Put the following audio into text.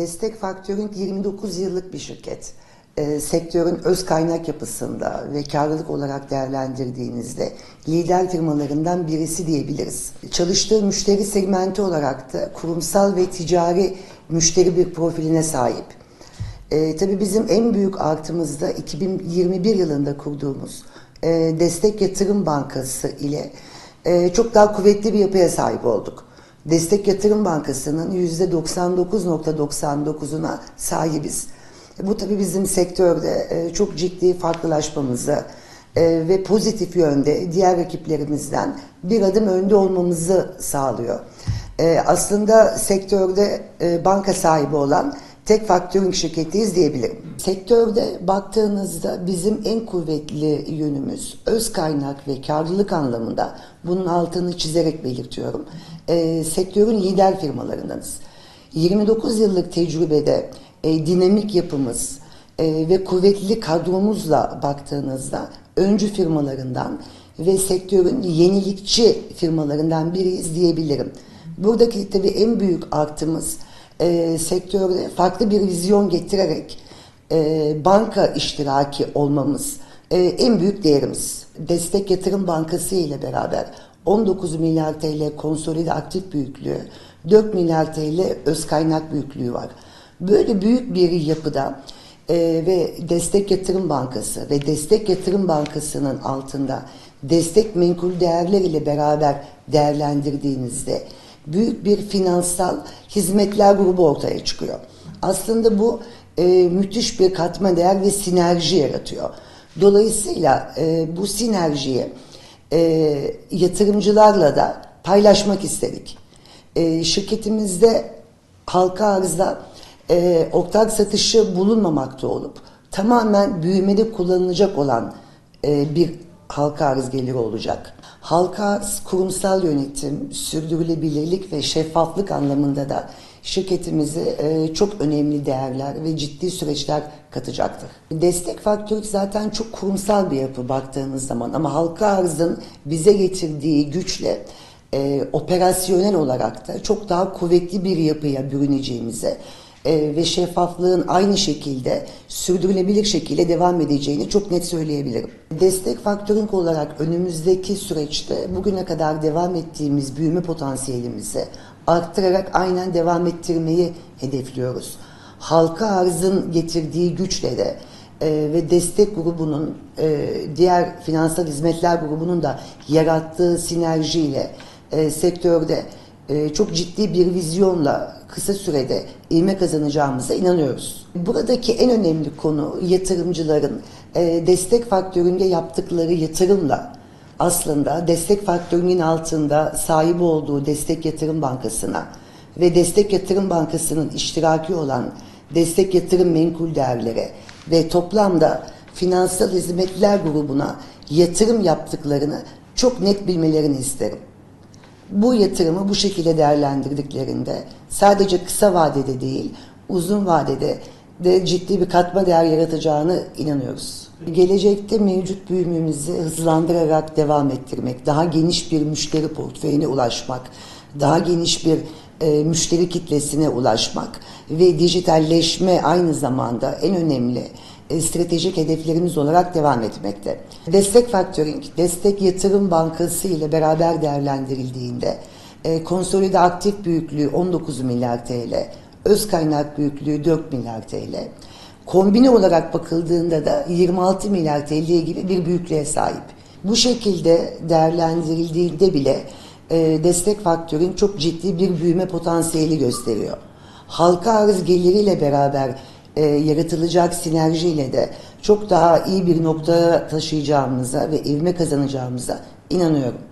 Destek Faktörünk 29 yıllık bir şirket. Ee, sektörün öz kaynak yapısında ve karlılık olarak değerlendirdiğinizde lider firmalarından birisi diyebiliriz. Çalıştığı müşteri segmenti olarak da kurumsal ve ticari müşteri bir profiline sahip. Ee, tabii bizim en büyük artımız da 2021 yılında kurduğumuz e, Destek Yatırım Bankası ile e, çok daha kuvvetli bir yapıya sahip olduk. Destek Yatırım Bankası'nın %99.99'una sahibiz. Bu tabii bizim sektörde e, çok ciddi farklılaşmamızı e, ve pozitif yönde diğer rakiplerimizden bir adım önde olmamızı sağlıyor. E, aslında sektörde e, banka sahibi olan tek faktörün şirketiyiz diyebilirim. Sektörde baktığınızda bizim en kuvvetli yönümüz öz kaynak ve karlılık anlamında bunun altını çizerek belirtiyorum. E, sektörün lider firmalarındanız. 29 yıllık tecrübede e, dinamik yapımız e, ve kuvvetli kadromuzla baktığınızda öncü firmalarından ve sektörün yenilikçi firmalarından biriyiz diyebilirim. Buradaki tabii en büyük artımız e, sektörde farklı bir vizyon getirerek e, banka iştiraki olmamız e, en büyük değerimiz. Destek Yatırım Bankası ile beraber 19 milyar TL konsolide aktif büyüklüğü, 4 milyar TL öz kaynak büyüklüğü var. Böyle büyük bir yapıda e, ve Destek Yatırım Bankası ve Destek Yatırım Bankası'nın altında destek menkul değerler ile beraber değerlendirdiğinizde büyük bir finansal hizmetler grubu ortaya çıkıyor. Aslında bu e, müthiş bir katma değer ve sinerji yaratıyor. Dolayısıyla e, bu sinerjiyi e, yatırımcılarla da paylaşmak istedik. E, şirketimizde halka arzda e, ortak satışı bulunmamakta olup tamamen büyümede kullanılacak olan e, bir halka arz geliri olacak. Halka kurumsal yönetim, sürdürülebilirlik ve şeffaflık anlamında da şirketimize e, çok önemli değerler ve ciddi süreçler katacaktır. Destek faktörü zaten çok kurumsal bir yapı baktığınız zaman ama halka arzın bize getirdiği güçle e, operasyonel olarak da çok daha kuvvetli bir yapıya bürüneceğimize e, ve şeffaflığın aynı şekilde sürdürülebilir şekilde devam edeceğini çok net söyleyebilirim. Destek faktörünk olarak önümüzdeki süreçte bugüne kadar devam ettiğimiz büyüme potansiyelimizi arttırarak aynen devam ettirmeyi hedefliyoruz. Halka arzın getirdiği güçle de e, ve destek grubunun e, diğer finansal hizmetler grubunun da yarattığı sinerjiyle sektörde e, çok ciddi bir vizyonla kısa sürede ivme kazanacağımıza inanıyoruz. Buradaki en önemli konu yatırımcıların e, destek faktöründe yaptıkları yatırımla aslında destek faktörünün altında sahibi olduğu Destek Yatırım Bankası'na ve Destek Yatırım Bankası'nın iştiraki olan Destek Yatırım Menkul Değerlere ve toplamda finansal hizmetler grubuna yatırım yaptıklarını çok net bilmelerini isterim bu yatırımı bu şekilde değerlendirdiklerinde sadece kısa vadede değil, uzun vadede de ciddi bir katma değer yaratacağını inanıyoruz. Gelecekte mevcut büyümemizi hızlandırarak devam ettirmek, daha geniş bir müşteri portföyüne ulaşmak, daha geniş bir e, müşteri kitlesine ulaşmak ve dijitalleşme aynı zamanda en önemli stratejik hedeflerimiz olarak devam etmekte. Destek Factoring, Destek Yatırım Bankası ile beraber değerlendirildiğinde e, konsolide aktif büyüklüğü 19 milyar TL, öz kaynak büyüklüğü 4 milyar TL, kombine olarak bakıldığında da 26 milyar TL gibi bir büyüklüğe sahip. Bu şekilde değerlendirildiğinde bile e, destek faktörün çok ciddi bir büyüme potansiyeli gösteriyor. Halka arz geliriyle beraber e, yaratılacak sinerjiyle de çok daha iyi bir noktaya taşıyacağımıza ve ivme kazanacağımıza inanıyorum.